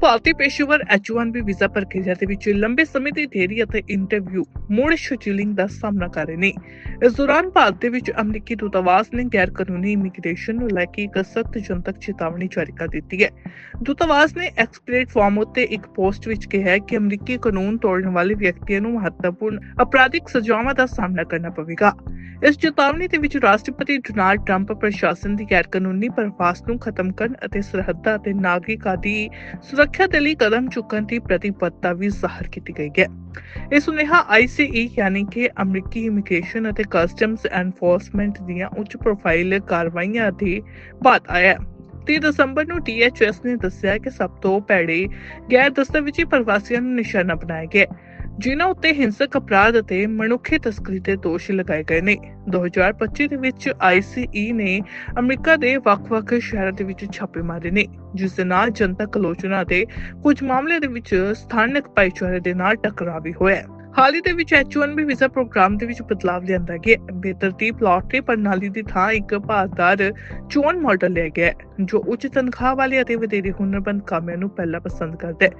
ਭਾਰਤੀ ਪੇਸ਼ੇਵਰ H1B visa ਪ੍ਰਕਿਰਿਆ ਦੇ ਵਿੱਚ ਲੰਬੇ ਸਮੇਂ ਦੀ ਦੇਰੀ ਅਤੇ ਇੰਟਰਵਿਊ ਮੁੜ ਸ਼ੈਡਿਊਲਿੰਗ ਦਾ ਸਾਹਮਣਾ ਕਰ ਰਹੇ ਨੇ। ਇਸ ਦੌਰਾਨ ਭਾਰਤ ਦੇ ਵਿੱਚ ਅਮਰੀਕੀ ਦੂਤਾਵਾਸ ਨੇ ਗੈਰ ਕਾਨੂੰਨੀ ਇਮੀਗ੍ਰੇਸ਼ਨ ਨੂੰ ਲੈ ਕੇ ਇੱਕ ਸਖਤ ਜਨਤਕ ਚੇਤਾਵਨੀ ਜਾਰੀ ਕਰ ਦਿੱਤੀ ਹੈ। ਦੂਤਾਵਾਸ ਨੇ ਐਕਸ ਪਲੇਟਫਾਰਮ ਉੱਤੇ ਇੱਕ ਪੋਸਟ ਵਿੱਚ ਕਿਹਾ ਹੈ ਕਿ ਅਮਰੀਕੀ ਕਾਨੂੰਨ ਤੋੜਨ ਵਾਲੇ ਵਿਅਕਤੀਆਂ ਨੂੰ ਮਹੱਤਵਪੂਰਨ ਅਪਰਾਧਿਕ ਸਜ਼ਾਵਾਂ ਦਾ ਸਾਹਮਣਾ ਕਰਨਾ ਪਵੇਗਾ। ਇਸ ਚੇਤਾਵਨੀ ਦੇ ਵਿੱਚ ਰਾਸ਼ਟਰਪਤੀ ਡੋਨਾਲਡ ਟਰੰਪ ਪ੍ਰਸ਼ਾਸਨ ਦੀ ਗੈਰ ਕਾਨੂੰਨੀ ਪ੍ਰਵਾਸ ਨੂੰ ਖਤਮ ਕਰਨ ਅਤੇ ਸਰਹੱਦਾਂ ਅਤੇ ਨਾਗਰਿਕਾਂ ਦੀ ਸੁਰੱਖਿਆ ਦੇ ਲਈ ਕਦਮ ਚੁੱਕਣ ਦੀ ਪ੍ਰਤੀਬੱਧਤਾ ਵੀ ਜ਼ਾਹਰ ਕੀਤੀ ਗਈ ਹੈ। ਇਹ ਸੁਨੇਹਾ ICE ਯਾਨੀ ਕਿ ਅਮਰੀਕੀ ਇਮੀਗ੍ਰੇਸ਼ਨ ਅਤੇ ਕਸਟਮਸ ਐਨਫੋਰਸਮੈਂਟ ਦੀਆਂ ਉੱਚ ਪ੍ਰੋਫਾਈਲ ਕਾਰਵਾਈਆਂ ਦੇ ਬਾਅਦ ਆਇਆ ਹੈ। 30 ਦਸੰਬਰ ਨੂੰ THS ਨੇ ਦੱਸਿਆ ਕਿ ਸਭ ਤੋਂ ਭੈੜੇ ਗੈਰ ਦਸਤਾਵੇਜ਼ੀ ਪ੍ਰਵਾਸੀਆਂ ਨੂੰ ਨਿਸ਼ਾਨਾ ਬਣਾਇਆ ਗਿਆ ਜਿਨ੍ਹਾਂ ਉੱਤੇ ਹਿੰਸਕ ਅਪਰਾਧ ਅਤੇ ਮਨੁੱਖੀ ਤਸਕਰੀ ਦੇ ਦੋਸ਼ ਲਗਾਏ ਗਏ ਨੇ। 2025 ਦੇ ਵਿੱਚ ICE ਨੇ ਅਮਰੀਕਾ ਦੇ ਵੱਖ-ਵੱਖ ਸ਼ਹਿਰਾਂ ਦੇ ਵਿੱਚ ਛਾਪੇ ਮਾਰੇ ਨੇ, ਜਿਸ ਦੇ ਨਾਲ ਜਨਤਕ ਆਲੋਚਨਾ ਦੇ ਕੁਝ ਮਾਮਲੇ ਦੇ ਵਿੱਚ ਸਥਾਨਕ ਭਾਈਚਾਰੇ ਦੇ ਨਾਲ ਟਕਰਾਅ ਵੀ ਹੋਇਆ ਹਾਲ ਹੀ ਦੇ ਵਿੱਚ H1B ਵੀਜ਼ਾ ਪ੍ਰੋਗਰਾਮ ਦੇ ਵਿੱਚ ਬਦਲਾਅ ਲਿਆਂਦਾ ਗਿਆ ਬੇਤਰਤੀਬ ਲਾਟਰੀ ਪ੍ਰਣਾਲੀ ਦੀ ਥਾਂ ਇੱਕ ਭਾਰਤਾਰ ਚੋਣ ਮਾਡਲ ਲਿਆ ਗਿਆ ਜੋ ਉੱਚ ਤਨਖਾਹ ਵਾਲੇ ਅਤੇ ਵਧੇਰੇ ਹੁਨਰਮੰਦ ਕਾਮਿਆਂ ਨੂੰ ਪਹਿਲਾਂ ਪਸੰਦ ਕਰਦਾ ਹੈ,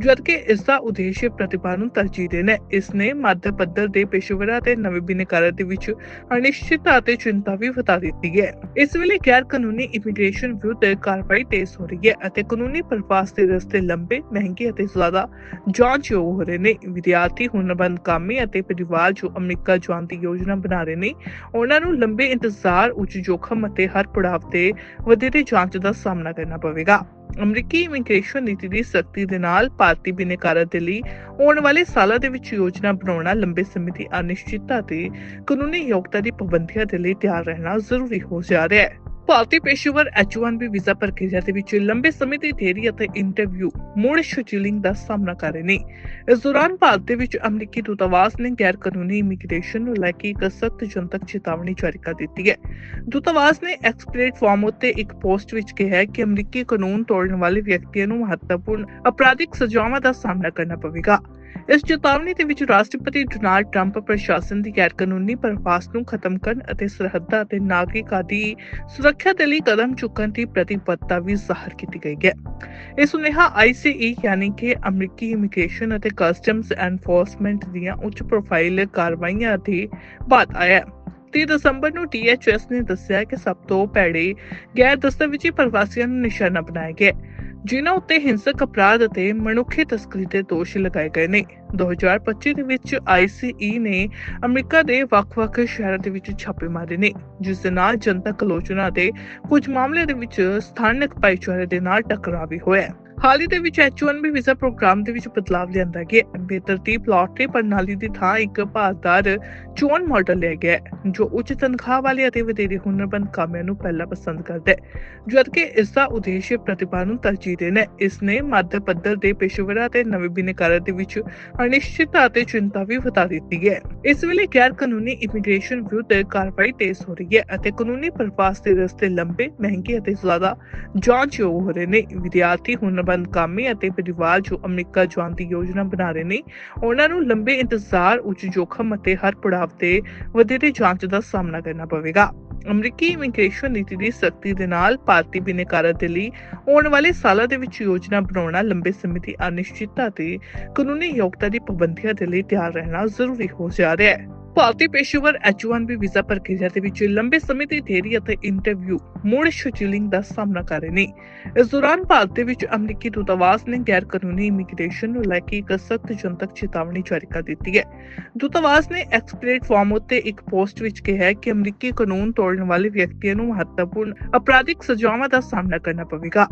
ਜਦਕਿ ਇਸ ਦਾ ਉਦੇਸ਼ ਪ੍ਰਤਿਭਾ ਨੂੰ ਤਰਜੀਹ ਦੇਣਾ ਹੈ। ਇਸ ਨੇ ਮੱਧ ਪੱਧਰ ਦੇ ਪੇਸ਼ੇਵਰਾਂ ਅਤੇ ਨਵੇਂ ਬਿਨੇਕਾਰਾਂ ਦੇ ਵਿੱਚ ਅਨਿਸ਼ਚਿਤਤਾ ਅਤੇ ਚਿੰਤਾ ਵੀ ਵਧਾ ਦਿੱਤੀ ਹੈ। ਇਸ ਵੇਲੇ ਗੈਰ ਕਾਨੂੰਨੀ ਇਮੀਗ੍ਰੇਸ਼ਨ ਵਿਰੁੱਧ ਕਾਰਵਾਈ ਤੇਜ਼ ਹੋ ਰਹੀ ਹੈ ਅਤੇ ਕਾਨੂੰਨੀ ਪ੍ਰਵਾਸ ਦੇ ਰਸਤੇ ਲੰਬੇ, ਮਹਿੰਗੇ ਅਤੇ ਜ਼ਿਆਦਾ ਜਾਂਚਯੋਗ ਹੋ ਰਹੇ ਨੇ। ਵਿਦਿਆਰਥੀ ਹੁਨਰਮੰਦ ਕਾਮੇ ਅਤੇ ਪਰਿਵਾਰ ਜੋ ਅਮਰੀਕਾ ਜਾਣ ਦੀ ਯੋਜਨਾ ਬਣਾ ਰਹੇ ਨੇ, ਉਹਨਾਂ ਨੂੰ ਲੰਬੇ ਇੰਤਜ਼ਾਰ, ਉੱਚ ਜੋਖਮ ਅਤੇ ਹਰ ਪੜਾਅ ਤੇ ਵਧੇਰੇ ਜਾਂਚ ਦਾ ਸਾਹਮਣਾ ਕਰਨਾ ਪਵੇਗਾ। ਅਮਰੀਕੀ ਇਮੀਗ੍ਰੇਸ਼ਨ ਨੀਤੀ ਦੀ ਸਖਤੀ ਦੇ ਨਾਲ ਭਾਰਤੀ ਬਿਨੇਕਾਰਾਂ ਦੇ ਲਈ ਆਉਣ ਵਾਲੇ ਸਾਲਾਂ ਦੇ ਵਿੱਚ ਯੋਜਨਾ ਬਣਾਉਣਾ ਲੰਬੇ ਸਮੇਂ ਦੀ ਅਨਿਸ਼ਚਿਤਤਾ ਤੇ ਕਾਨੂੰਨੀ ਯੋਗਤਾ ਦੀ ਪਾਬੰਦੀਆਂ ਦੇ ਲਈ ਤਿਆਰ ਰਹਿਣਾ ਜ਼ਰੂਰੀ ਹੋ ਜਾ ਰਿਹਾ ਹੈ। ਭਾਰਤੀ ਪੇਸ਼ੇਵਰ H1B ਵੀਜ਼ਾ ਪ੍ਰਕਿਰਿਆ ਦੇ ਵਿੱਚ ਲੰਬੇ ਸਮੇਂ ਦੀ ਦੇਰੀ ਅਤੇ ਇੰਟਰਵਿਊ ਮੁੜ ਸ਼ੈਡਿਊਲਿੰਗ ਦਾ ਸਾਹਮਣਾ ਕਰ ਰਹੇ ਨੇ। ਇਸ ਦੌਰਾਨ ਭਾਰਤ ਦੇ ਵਿੱਚ ਅਮਰੀਕੀ ਦੂਤਾਵਾਸ ਨੇ ਗੈਰ ਕਾਨੂੰਨੀ ਇਮੀਗ੍ਰੇਸ਼ਨ ਨੂੰ ਲੈ ਕੇ ਇੱਕ ਸਖਤ ਜਨਤਕ ਚੇਤਾਵਨੀ ਜਾਰੀ ਕਰ ਦਿੱਤੀ ਹੈ। ਦੂਤਾਵਾਸ ਨੇ ਐਕਸ ਪਲੇਟਫਾਰਮ ਉੱਤੇ ਇੱਕ ਪੋਸਟ ਵਿੱਚ ਕਿਹਾ ਹੈ ਕਿ ਅਮਰੀਕੀ ਕਾਨੂੰਨ ਤੋੜਨ ਵਾਲੇ ਵਿਅਕਤੀਆਂ ਨੂੰ ਮਹੱਤਵਪੂਰਨ ਅਪਰਾਧਿਕ ਸਜ਼ਾਵਾਂ ਦਾ ਸਾਹਮਣਾ ਕਰਨਾ ਪਵੇਗਾ। ਇਸ ਚੇਤਾਵਨੀ ਦੇ ਵਿੱਚ ਰਾਸ਼ਟਰਪਤੀ ਡੋਨਾਲਡ ਟਰੰਪ ਪ੍ਰਸ਼ਾਸਨ ਦੀ ਗੈਰ ਪ੍ਰਵਾਸ ਨੂੰ ਖਤਮ ਕਰਨ ਅਤੇ ਸਰਹੱਦਾਂ ਅਤੇ ਨਾਗਰਿਕਾਂ ਦੀ ਸੁਰੱਖਿਆ ਦੇ ਲਈ ਕਦਮ ਚੁੱਕਣ ਦੀ ਪ੍ਰਤੀਬੱਧਤਾ ਵੀ ਜ਼ਾਹਰ ਕੀਤੀ ਗਈ ਹੈ। ਇਹ ਸੁਨੇਹਾ ICE ਯਾਨੀ ਕਿ ਅਮਰੀਕੀ ਇਮੀਗ੍ਰੇਸ਼ਨ ਅਤੇ ਕਸਟਮਸ ਐਨਫੋਰਸਮੈਂਟ ਦੀਆਂ ਉੱਚ ਪ੍ਰੋਫਾਈਲ ਕਾਰਵਾਈਆਂ ਦੇ ਬਾਅਦ ਆਇਆ ਹੈ। 30 ਦਸੰਬਰ ਨੂੰ THS ਨੇ ਦੱਸਿਆ ਕਿ ਸਭ ਤੋਂ ਭੈੜੇ ਗੈਰ ਦਸਤਾਵੇਜ਼ੀ ਪ੍ਰਵਾਸੀਆਂ ਨੂੰ ਨਿਸ਼ਾਨਾ ਬਣਾਇਆ ਗਿਆ ਜਿਨ੍ਹਾਂ ਉੱਤੇ ਹਿੰਸਕ ਅਪਰਾਧ ਅਤੇ ਮਨੁੱਖੀ ਤਸਕਰੀ ਦੇ ਦੋਸ਼ ਲਗਾਏ ਗਏ ਨੇ। 2025 ਦੇ ਵਿੱਚ ICE ਨੇ ਅਮਰੀਕਾ ਦੇ ਵੱਖ-ਵੱਖ ਸ਼ਹਿਰਾਂ ਦੇ ਵਿੱਚ ਛਾਪੇ ਮਾਰੇ ਨੇ, ਜਿਸ ਦੇ ਨਾਲ ਜਨਤਕ ਆਲੋਚਨਾ ਅਤੇ ਕੁਝ ਮਾਮਲੇ ਦੇ ਵਿੱਚ ਸਥਾਨਕ ਭਾਈਚਾਰੇ ਦੇ ਨਾਲ ਟਕਰਾਅ ਵੀ ਹੋਇਆ। ਹਾਲ ਹੀ ਦੇ ਵਿੱਚ H1B ਵੀਜ਼ਾ ਪ੍ਰੋਗਰਾਮ ਦੇ ਵਿੱਚ ਬਦਲਾਅ ਲਿਆਂਦਾ ਗਿਆ ਹੈ। ਬੇਤਰਤੀਬ ਲਾਟਰੀ ਪ੍ਰਣਾਲੀ ਦੀ ਥਾਂ ਇੱਕ ਭਾਰਤਾਰ ਚੋਣ ਮਾਡਲ ਲਿਆ ਗਿਆ ਹੈ, ਜੋ ਉੱਚ ਤਨਖਾਹ ਵਾਲੇ ਅਤੇ ਵਧੇਰੇ ਹੁਨਰਮੰਦ ਕਾਮਿਆਂ ਨੂੰ ਪਹਿਲਾਂ ਪਸੰਦ ਕਰਦਾ ਹੈ ਜਦਕਿ ਇਸ ਦਾ ਉਦੇਸ਼ ਪ੍ਰਤਿਭਾ ਨੂੰ ਤਰਜੀਹ ਦੇਣਾ ਹੈ। ਇਸ ਨੇ ਮੱਧ ਪੱਧਰ ਦੇ ਪੇਸ਼ੇਵਰਾਂ ਅਤੇ ਨਵੇਂ ਬਿਨੇਕਾਰਾਂ ਦੇ ਵਿੱਚ ਅਨਿਸ਼ਚਿਤਤਾ ਅਤੇ ਚਿੰਤਾ ਵੀ ਵਧਾ ਦਿੱਤੀ ਹੈ। ਇਸ ਵੇਲੇ ਗੈਰ ਕਾਨੂੰਨੀ ਇਮੀਗ੍ਰੇਸ਼ਨ ਵਿਰੁੱਧ ਕਾਰਵਾਈ ਤੇਜ਼ ਹੋ ਰਹੀ ਹੈ ਅਤੇ ਕਾਨੂੰਨੀ ਪ੍ਰਵਾਸ ਦੇ ਰਸਤੇ ਲੰਬੇ ਮਹਿੰਗੇ ਅਤੇ ਜ਼ਿਆਦਾ ਜਾਂਚਯੋਗ ਹੋ ਰਹੇ ਨੇ। ਵਿਦਿਆਰਥੀ ਹੁਨਰ ਹੁਨਰਮੰਦ ਕਾਮੇ ਅਤੇ ਪਰਿਵਾਰ ਜੋ ਅਮਰੀਕਾ ਜਾਣ ਦੀ ਯੋਜਨਾ ਬਣਾ ਰਹੇ ਨੇ, ਉਹਨਾਂ ਨੂੰ ਲੰਬੇ ਇੰਤਜ਼ਾਰ, ਉੱਚ ਜੋਖਮ ਅਤੇ ਹਰ ਪੜਾਅ ਤੇ ਵਧੇਰੇ ਜਾਂਚ ਦਾ ਸਾਹਮਣਾ ਕਰਨਾ ਪਵੇਗਾ। ਅਮਰੀਕੀ ਇਮੀਗ੍ਰੇਸ਼ਨ ਨੀਤੀ ਦੀ ਸਖਤੀ ਦੇ ਨਾਲ ਭਾਰਤੀ ਬਿਨੇਕਾਰਾਂ ਦੇ ਲਈ ਆਉਣ ਵਾਲੇ ਸਾਲਾਂ ਦੇ ਵਿੱਚ ਯੋਜਨਾ ਬਣਾਉਣਾ ਲੰਬੇ ਸਮੇਂ ਦੀ ਅਨਿਸ਼ਚਿਤਤਾ ਤੇ ਕਾਨੂੰਨੀ ਯੋਗਤਾ ਦੀ ਪਾਬੰਦੀਆਂ ਦੇ ਲਈ ਤਿਆਰ ਰਹਿਣਾ ਜ਼ਰੂਰੀ ਹੋ ਜਾ ਰਿਹਾ ਹੈ। ਭਾਰਤੀ ਪੇਸ਼ੇਵਰ H1B ਵੀਜ਼ਾ ਪ੍ਰਕਿਰਿਆ ਦੇ ਵਿੱਚ ਲੰਬੇ ਸਮੇਂ ਦੀ ਦੇਰੀ ਅਤੇ ਇੰਟਰਵਿਊ ਮੁੜ ਸ਼ੈਡਿਊਲਿੰਗ ਦਾ ਸਾਹਮਣਾ ਕਰ ਰਹੇ ਨੇ। ਇਸ ਦੌਰਾਨ ਭਾਰਤ ਦੇ ਵਿੱਚ ਅਮਰੀਕੀ ਦੂਤਾਵਾਸ ਨੇ ਗੈਰ ਕਾਨੂੰਨੀ ਇਮੀਗ੍ਰੇਸ਼ਨ ਨੂੰ ਲੈ ਕੇ ਇੱਕ ਸਖਤ ਜਨਤਕ ਚੇਤਾਵਨੀ ਜਾਰੀ ਕਰ ਦਿੱਤੀ ਹੈ। ਦੂਤਾਵਾਸ ਨੇ ਐਕਸ ਪਲੇਟਫਾਰਮ ਉੱਤੇ ਇੱਕ ਪੋਸਟ ਵਿੱਚ ਕਿਹਾ ਕਿ ਅਮਰੀਕੀ ਕਾਨੂੰਨ ਤੋੜਨ ਵਾਲੇ ਵਿਅਕਤੀਆਂ ਨੂੰ ਮਹੱਤਵਪੂਰਨ ਅਪਰਾਧਿਕ ਸਜ਼ਾਵਾਂ ਦਾ ਸਾਹਮਣਾ ਕਰਨਾ ਪਵੇਗਾ।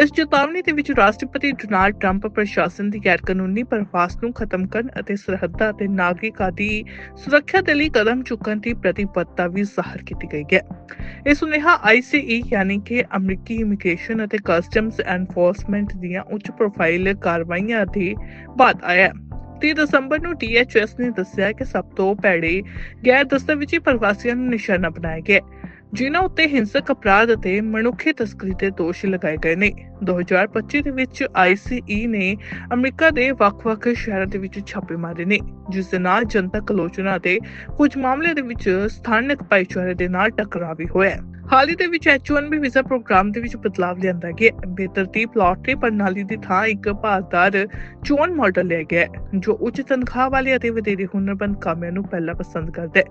ਇਸ ਚੇਤਾਵਨੀ ਦੇ ਵਿੱਚ ਰਾਸ਼ਟਰਪਤੀ ਡੋਨਾਲਡ ਟਰੰਪ ਪ੍ਰਸ਼ਾਸਨ ਦੀ ਗੈਰ ਕਾਨੂੰਨੀ ਪ੍ਰਵਾਸ ਨੂੰ ਖਤਮ ਕਰਨ ਅਤੇ ਸਰਹੱਦਾਂ ਅਤੇ ਨਾਗਰਿਕਾਂ ਦੀ ਸੁਰੱਖਿਆ ਦੇ ਲਈ ਕਦਮ ਚੁੱਕਣ ਦੀ ਪ੍ਰਤੀਬੱਧਤਾ ਵੀ ਜ਼ਾਹਰ ਕੀਤੀ ਗਈ ਹੈ। ਇਹ ਸੁਨੇਹਾ ICE ਯਾਨੀ ਕਿ ਅਮਰੀਕੀ ਇਮੀਗ੍ਰੇਸ਼ਨ ਅਤੇ ਕਸਟਮਸ ਐਨਫੋਰਸਮੈਂਟ ਦੀਆਂ ਉੱਚ ਪ੍ਰੋਫਾਈਲ ਕਾਰਵਾਈਆਂ ਦੇ ਬਾਅਦ ਆਇਆ ਹੈ। 30 ਦਸੰਬਰ ਨੂੰ THS ਨੇ ਦੱਸਿਆ ਕਿ ਸਭ ਤੋਂ ਭੈੜੇ ਗੈਰ ਦਸਤਾਵੇਜ਼ੀ ਪ੍ਰਵਾਸੀਆਂ ਨੂੰ ਨਿਸ਼ਾਨਾ ਬਣਾਇਆ ਗਿਆ ਜਿਨ੍ਹਾਂ ਉੱਤੇ ਹਿੰਸਕ ਅਪਰਾਧ ਅਤੇ ਮਨੁੱਖੀ ਤਸਕਰੀ ਦੇ ਦੋਸ਼ ਲਗਾਏ ਗਏ ਨੇ। 2025 ਦੇ ਵਿੱਚ ICE ਨੇ ਅਮਰੀਕਾ ਦੇ ਵੱਖ-ਵੱਖ ਸ਼ਹਿਰਾਂ ਦੇ ਵਿੱਚ ਛਾਪੇ ਮਾਰੇ ਨੇ, ਜਿਸ ਦੇ ਨਾਲ ਜਨਤਕ ਆਲੋਚਨਾ ਅਤੇ ਕੁਝ ਮਾਮਲਿਆਂ ਦੇ ਵਿੱਚ ਸਥਾਨਕ ਭਾਈਚਾਰੇ ਦੇ ਨਾਲ ਟਕਰਾਅ ਵੀ ਹੋਇਆ ਹਾਲ ਹੀ ਦੇ ਵਿੱਚ H1B ਵੀਜ਼ਾ ਪ੍ਰੋਗਰਾਮ ਦੇ ਵਿੱਚ ਬਦਲਾਅ ਲਿਆਂਦਾ ਗਿਆ ਬੇਤਰਤੀਬ ਲਾਟਰੀ ਪ੍ਰਣਾਲੀ ਦੀ ਥਾਂ ਇੱਕ ਭਾਰਤਾਰ ਚੋਣ ਮਾਡਲ ਲਿਆ ਗਿਆ ਜੋ ਉੱਚ ਤਨਖਾਹ ਵਾਲੇ ਅਤੇ ਵਧੇਰੇ ਹੁਨਰਮੰਦ ਕਾਮਿਆਂ ਨੂੰ ਪਹਿਲਾਂ ਪਸੰਦ ਕਰਦਾ ਹੈ,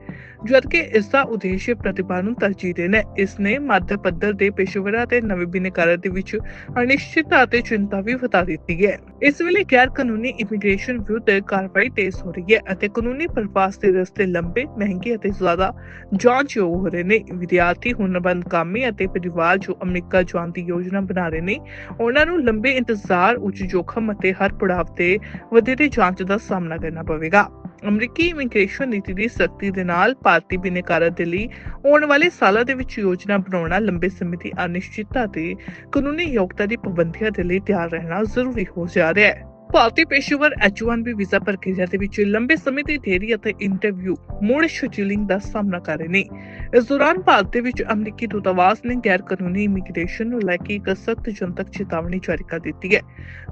ਜਦਕਿ ਇਸ ਦਾ ਉਦੇਸ਼ ਪ੍ਰਤਿਭਾ ਨੂੰ ਤਰਜੀਹ ਦੇਣਾ ਹੈ। ਇਸ ਨੇ ਮੱਧ ਪੱਧਰ ਦੇ ਪੇਸ਼ੇਵਰਾਂ ਅਤੇ ਨਵੇਂ ਬਿਨੇਕਾਰਾਂ ਦੇ ਵਿੱਚ ਅਨਿਸ਼ਚਿਤਤਾ ਅਤੇ ਚਿੰਤਾ ਵੀ ਵਧਾ ਦਿੱਤੀ ਹੈ। ਇਸ ਵੇਲੇ ਗੈਰ ਕਾਨੂੰਨੀ ਇਮੀਗ੍ਰੇਸ਼ਨ ਵਿਰੁੱਧ ਕਾਰਵਾਈ ਤੇਜ਼ ਹੋ ਰਹੀ ਹੈ ਅਤੇ ਕਾਨੂੰਨੀ ਪ੍ਰਵਾਸ ਦੇ ਰਸਤੇ ਲੰਬੇ, ਮਹਿੰਗੇ ਅਤੇ ਜ਼ਿਆਦਾ ਜਾਂਚਯੋਗ ਹੋ ਰਹੇ ਨੇ। ਵਿਦਿਆਰਥੀ, ਹੁਨਰਮੰਦ, ਕਾਮੇ ਅਤੇ ਪਰਿਵਾਰ ਜੋ ਅਮਰੀਕਾ ਜਾਣ ਦੀ ਯੋਜਨਾ ਬਣਾ ਰਹੇ ਨੇ, ਉਹਨਾਂ ਨੂੰ ਲੰਬੇ ਇੰਤਜ਼ਾਰ, ਉੱਚ ਜੋਖਮ ਅਤੇ ਹਰ ਪੜਾਅ ਤੇ ਵਧੇਰੇ ਜਾਂਚ ਦਾ ਸਾਹਮਣਾ ਕਰਨਾ ਪਵੇਗਾ। ਅਮਰੀਕੀ ਇਮੀਗ੍ਰੇਸ਼ਨ ਨੀਤੀ ਦੀ ਸਖਤੀ ਦੇ ਨਾਲ ਭਾਰਤੀ ਬਿਨੇਕਾਰਾਂ ਦੇ ਲਈ ਆਉਣ ਵਾਲੇ ਸਾਲਾਂ ਦੇ ਵਿੱਚ ਯੋਜਨਾ ਬਣਾਉਣਾ ਲੰਬੇ ਸਮੇਂ ਦੀ ਅਨਿਸ਼ਚਿਤਤਾ ਤੇ ਕਾਨੂੰਨੀ ਯੋਗਤਾ ਦੀ ਪਾਬੰਦੀਆਂ ਦੇ ਲਈ ਤਿਆਰ ਰਹਿਣਾ ਜ਼ਰੂਰੀ ਹੋ ਜਾ ਰਿਹਾ ਹੈ। ਭਾਰਤੀ ਪੇਸ਼ੇਵਰ H1B ਵੀਜ਼ਾ ਪ੍ਰਕਿਰਿਆ ਦੇ ਵਿੱਚ ਲੰਬੇ ਸਮੇਂ ਦੀ ਦੇਰੀ ਅਤੇ ਇੰਟਰਵਿਊ ਮੁੜ ਸ਼ੈਡਿਊਲਿੰਗ ਦਾ ਸਾਹਮਣਾ ਕਰ ਰਹੇ ਨੇ। ਇਸ ਦੌਰਾਨ ਭਾਰਤ ਦੇ ਵਿੱਚ ਅਮਰੀਕੀ ਦੂਤਾਵਾਸ ਨੇ ਗੈਰ ਕਾਨੂੰਨੀ ਇਮੀਗ੍ਰੇਸ਼ਨ ਨੂੰ ਲੈ ਕੇ ਇੱਕ ਸਖਤ ਜਨਤਕ ਚੇਤਾਵਨੀ ਜਾਰੀ ਕਰ ਦਿੱਤੀ ਹੈ।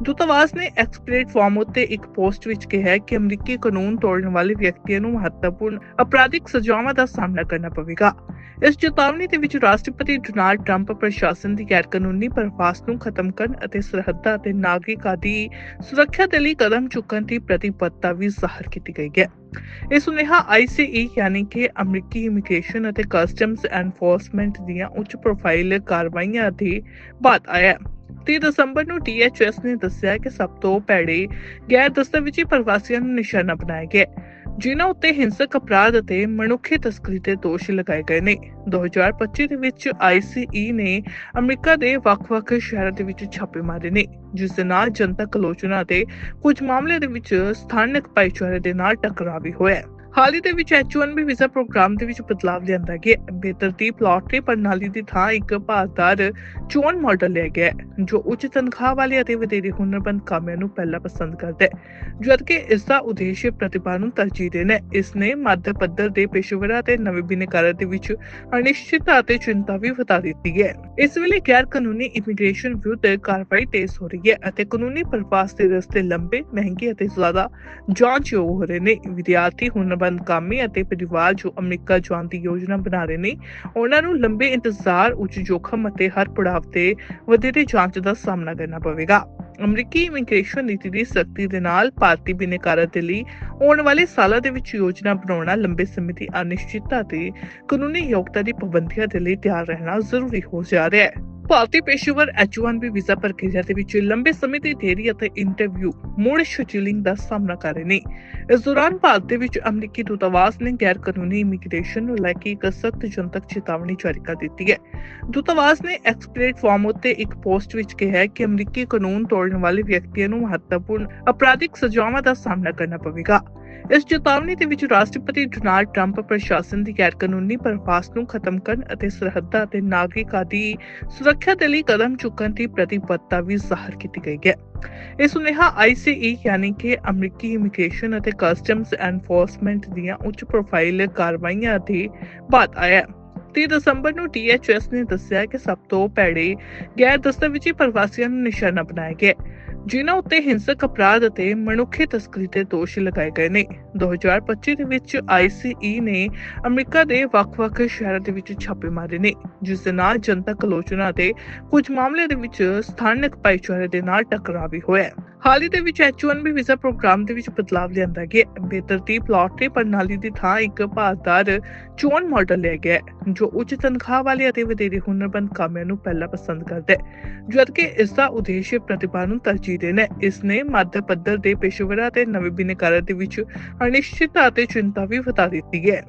ਦੂਤਾਵਾਸ ਨੇ ਐਕਸ ਪਲੇਟਫਾਰਮ ਉੱਤੇ ਇੱਕ ਪੋਸਟ ਵਿੱਚ ਕਿਹਾ ਕਿ ਅਮਰੀਕੀ ਕਾਨੂੰਨ ਤੋੜਨ ਵਾਲੇ ਵਿਅਕਤੀਆਂ ਨੂੰ ਮਹੱਤਵਪੂਰਨ ਅਪਰਾਧਿਕ ਸਜ਼ਾਵਾਂ ਦਾ ਸਾਹਮਣਾ ਕਰਨਾ ਪਵੇਗਾ। ਇਸ ਚੇਤਾਵਨੀ ਦੇ ਵਿੱਚ ਰਾਸ਼ਟਰਪਤੀ ਡੋਨਾਲਡ ਟਰੰਪ ਪ੍ਰਸ਼ਾਸਨ ਦੀ ਗੈਰ ਕਾਨੂੰਨੀ ਪ੍ਰਵਾਸ ਨੂੰ ਖਤਮ ਕਰਨ ਅਤੇ ਸਰਹੱਦਾਂ ਅਤੇ ਨਾਗਰਿਕਾਂ ਦੀ ਸੁਰੱਖਿਆ ਸੁਰੱਖਿਆ ਦੇ ਲਈ ਕਦਮ ਚੁੱਕਣ ਦੀ ਪ੍ਰਤੀਬੱਧਤਾ ਵੀ ਜ਼ਾਹਰ ਕੀਤੀ ਗਈ ਹੈ। ਇਹ ਸੁਨੇਹਾ ICE ਯਾਨੀ ਕਿ ਅਮਰੀਕੀ ਇਮੀਗ੍ਰੇਸ਼ਨ ਅਤੇ ਕਸਟਮਸ ਐਨਫੋਰਸਮੈਂਟ ਦੀਆਂ ਉੱਚ ਪ੍ਰੋਫਾਈਲ ਕਾਰਵਾਈਆਂ ਦੇ ਬਾਅਦ ਆਇਆ 30 ਦਸੰਬਰ ਨੂੰ DHS ਨੇ ਦੱਸਿਆ ਕਿ ਸਭ ਤੋਂ ਭੈੜੇ ਗੈਰ ਦਸਤਾਵੇਜ਼ੀ ਪ੍ਰਵਾਸੀਆਂ ਨੂੰ ਨਿਸ਼ਾਨਾ ਬਣਾਇਆ ਗਿਆ ਜਿਨ੍ਹਾਂ ਉੱਤੇ ਹਿੰਸਕ ਅਪਰਾਧ ਅਤੇ ਮਨੁੱਖੀ ਤਸਕਰੀ ਦੇ ਦੋਸ਼ ਲਗਾਏ ਗਏ ਨੇ। 2025 ਦੇ ਵਿੱਚ ICE ਨੇ ਅਮਰੀਕਾ ਦੇ ਵੱਖ-ਵੱਖ ਸ਼ਹਿਰਾਂ ਦੇ ਵਿੱਚ ਛਾਪੇ ਮਾਰੇ ਨੇ, ਜਿਸ ਦੇ ਨਾਲ ਜਨਤਕ ਆਲੋਚਨਾ ਅਤੇ ਕੁਝ ਮਾਮਲੇ ਦੇ ਵਿੱਚ ਸਥਾਨਕ ਭਾਈਚਾਰੇ ਦੇ ਨਾਲ ਟਕਰਾਅ ਵੀ ਹੋਇਆ ਹਾਲ ਹੀ ਦੇ ਵਿੱਚ H1B ਵੀਜ਼ਾ ਪ੍ਰੋਗਰਾਮ ਦੇ ਵਿੱਚ ਬਦਲਾਅ ਲਿਆਂਦਾ ਗਿਆ ਬੇਤਰਤੀਬ ਲਾਟਰੀ ਪ੍ਰਣਾਲੀ ਦੀ ਥਾਂ ਇੱਕ ਭਾਰਤਾਰ ਚੋਣ ਮਾਡਲ ਲਿਆ ਗਿਆ ਜੋ ਉੱਚ ਤਨਖਾਹ ਵਾਲੇ ਅਤੇ ਵਧੇਰੇ ਹੁਨਰਮੰਦ ਕਾਮਿਆਂ ਨੂੰ ਪਹਿਲਾਂ ਪਸੰਦ ਕਰਦਾ ਹੈ, ਜਦਕਿ ਇਸ ਦਾ ਉਦੇਸ਼ ਪ੍ਰਤਿਭਾ ਨੂੰ ਤਰਜੀਹ ਦੇਣਾ ਹੈ। ਇਸ ਨੇ ਮੱਧ ਪੱਧਰ ਦੇ ਪੇਸ਼ੇਵਰਾਂ ਅਤੇ ਨਵੇਂ ਬਿਨੇਕਾਰਾਂ ਦੇ ਵਿੱਚ ਅਨਿਸ਼ਚਿਤਤਾ ਅਤੇ ਚਿੰਤਾ ਵੀ ਵਧਾ ਦਿੱਤੀ ਹੈ। ਇਸ ਵੇਲੇ ਗੈਰ ਕਾਨੂੰਨੀ ਇਮੀਗ੍ਰੇਸ਼ਨ ਵਿਰੁੱਧ ਕਾਰਵਾਈ ਤੇਜ਼ ਹੋ ਰਹੀ ਹੈ ਅਤੇ ਕਾਨੂੰਨੀ ਪ੍ਰਵਾਸ ਦੇ ਰਸਤੇ ਲੰਬੇ, ਮਹਿੰਗੇ ਅਤੇ ਜ਼ਿਆਦਾ ਜਾਂਚਯੋਗ ਹੋ ਰਹੇ ਨੇ। ਵਿਦਿਆਰਥੀ ਹੁਨਰ ਹੁਨਰਮੰਦ ਕਾਮੇ ਅਤੇ ਪਰਿਵਾਰ ਜੋ ਅਮਰੀਕਾ ਜਾਣ ਦੀ ਯੋਜਨਾ ਬਣਾ ਰਹੇ ਨੇ, ਉਹਨਾਂ ਨੂੰ ਲੰਬੇ ਇੰਤਜ਼ਾਰ, ਉੱਚ ਜੋਖਮ ਅਤੇ ਹਰ ਪੜਾਅ ਤੇ ਵਧੇਰੇ ਜਾਂਚ ਦਾ ਸਾਹਮਣਾ ਕਰਨਾ ਪਵੇਗਾ। ਅਮਰੀਕੀ ਇਮੀਗ੍ਰੇਸ਼ਨ ਨੀਤੀ ਦੀ ਸਖਤੀ ਦੇ ਨਾਲ ਭਾਰਤੀ ਬਿਨੇਕਾਰਾਂ ਦੇ ਲਈ ਆਉਣ ਵਾਲੇ ਸਾਲਾਂ ਦੇ ਵਿੱਚ ਯੋਜਨਾ ਬਣਾਉਣਾ ਲੰਬੇ ਸਮੇਂ ਦੀ ਅਨਿਸ਼ਚਿਤਤਾ ਤੇ ਕਾਨੂੰਨੀ ਯੋਗਤਾ ਦੀ ਪਾਬੰਦੀਆਂ ਦੇ ਲਈ ਤਿਆਰ ਰਹਿਣਾ ਜ਼ਰੂਰੀ ਹੋ ਜਾ ਰਿਹਾ ਹੈ। ਭਾਰਤੀ ਪੇਸ਼ੇਵਰ H1B ਵੀਜ਼ਾ ਪ੍ਰਕਿਰਿਆ ਦੇ ਵਿੱਚ ਲੰਬੇ ਸਮੇਂ ਦੀ ਦੇਰੀ ਅਤੇ ਇੰਟਰਵਿਊ ਮੁੜ ਸ਼ੈਡਿਊਲਿੰਗ ਦਾ ਸਾਹਮਣਾ ਕਰ ਰਹੇ ਨੇ। ਇਸ ਦੌਰਾਨ ਭਾਰਤ ਦੇ ਵਿੱਚ ਅਮਰੀਕੀ ਦੂਤਾਵਾਸ ਨੇ ਗੈਰ ਕਾਨੂੰਨੀ ਇਮੀਗ੍ਰੇਸ਼ਨ ਨੂੰ ਲੈ ਕੇ ਇੱਕ ਸਖਤ ਜਨਤਕ ਚੇਤਾਵਨੀ ਜਾਰੀ ਕਰ ਦਿੱਤੀ ਹੈ। ਦੂਤਾਵਾਸ ਨੇ ਐਕਸ ਪਲੇਟਫਾਰਮ ਉੱਤੇ ਇੱਕ ਪੋਸਟ ਵਿੱਚ ਕਿਹਾ ਹੈ ਕਿ ਅਮਰੀਕੀ ਕਾਨੂੰਨ ਤੋੜਨ ਵਾਲੇ ਵਿਅਕਤੀਆਂ ਨੂੰ ਮਹੱਤਵਪੂਰਨ ਅਪਰਾਧਿਕ ਸਜ਼ਾਵਾਂ ਦਾ ਸਾਹਮਣਾ ਕਰਨਾ ਪਵੇਗਾ। ਇਸ ਚੇਤਾਵਨੀ ਦੇ ਵਿੱਚ ਰਾਸ਼ਟਰਪਤੀ ਡੋਨਾਲਡ ਟਰੰਪ ਪ੍ਰਸ਼ਾਸਨ ਦੀ ਗੈਰ ਪ੍ਰਵਾਸ ਨੂੰ ਖਤਮ ਕਰਨ ਅਤੇ ਸਰਹੱਦਾਂ ਅਤੇ ਨਾਗਰਿਕਾਂ ਦੀ ਸੁਰੱਖਿਆ ਦੇ ਲਈ ਕਦਮ ਚੁੱਕਣ ਦੀ ਪ੍ਰਤੀਬੱਧਤਾ ਵੀ ਜ਼ਾਹਰ ਕੀਤੀ ਗਈ ਹੈ। ਇਹ ਸੁਨੇਹਾ ICE ਯਾਨੀ ਕਿ ਅਮਰੀਕੀ ਇਮੀਗ੍ਰੇਸ਼ਨ ਅਤੇ ਕਸਟਮਸ ਐਨਫੋਰਸਮੈਂਟ ਦੀਆਂ ਉੱਚ ਪ੍ਰੋਫਾਈਲ ਕਾਰਵਾਈਆਂ ਦੇ ਬਾਅਦ ਆਇਆ ਹੈ। 30 ਦਸੰਬਰ ਨੂੰ DHS ਨੇ ਦੱਸਿਆ ਕਿ ਸਭ ਤੋਂ ਭੈੜੇ ਗੈਰ ਦਸਤਾਵੇਜ਼ੀ ਪ੍ਰਵਾਸੀਆਂ ਨੂੰ ਨਿਸ਼ਾਨਾ ਬਣਾਇਆ ਗਿਆ ਜਿਨ੍ਹਾਂ ਉੱਤੇ ਹਿੰਸਕ ਅਪਰਾਧ ਅਤੇ ਮਨੁੱਖੀ ਤਸਕਰੀ ਦੇ ਦੋਸ਼ ਲਗਾਏ ਗਏ ਨੇ। 2025 ਦੇ ਵਿੱਚ ICE ਨੇ ਅਮਰੀਕਾ ਦੇ ਵੱਖ-ਵੱਖ ਸ਼ਹਿਰਾਂ ਦੇ ਵਿੱਚ ਛਾਪੇ ਮਾਰੇ ਨੇ, ਜਿਸ ਦੇ ਨਾਲ ਜਨਤਕ ਆਲੋਚਨਾ ਅਤੇ ਕੁਝ ਮਾਮਲੇ ਦੇ ਵਿੱਚ ਸਥਾਨਕ ਭਾਈਚਾਰੇ ਦੇ ਨਾਲ ਟਕਰਾਅ ਵੀ ਹੋਇਆ। ਹਾਲ ਹੀ ਦੇ ਵਿੱਚ H1B ਵੀਜ਼ਾ ਪ੍ਰੋਗਰਾਮ ਦੇ ਵਿੱਚ ਬਦਲਾਅ ਲਿਆਂਦਾ ਗਿਆ ਬੇਤਰਤੀਬ ਲਾਟਰੀ ਪ੍ਰਣਾਲੀ ਦੀ ਥਾਂ ਇੱਕ ਭਾਰਤਾਰ ਚੋਣ ਮਾਡਲ ਲਿਆ ਗਿਆ ਜੋ ਉੱਚ ਤਨਖਾਹ ਵਾਲੇ ਅਤੇ ਵਧੇਰੇ ਹੁਨਰਮੰਦ ਕਾਮਿਆਂ ਨੂੰ ਪਹਿਲਾਂ ਪਸੰਦ ਕਰਦਾ ਹੈ। ਜਦਕਿ ਇਸ ਦਾ ਉਦੇਸ਼ ਪ੍ਰਤਿਭਾ ਨੂੰ ਤਰਜੀਹ ਦੇਣਾ ਹੈ, ਇਸ ਨੇ ਮੱਧ ਪੱਧਰ ਦੇ ਪੇਸ਼ੇਵਰਾਂ ਅਤੇ ਨਵੇਂ ਬਿਨੇਕਾਰਾਂ ਦੇ ਵਿੱਚ ਅਨਿਸ਼ਚਿਤਤਾ ਅਤੇ ਚਿੰਤਾ ਵੀ ਵਧਾ ਦਿੱਤੀ ਹੈ।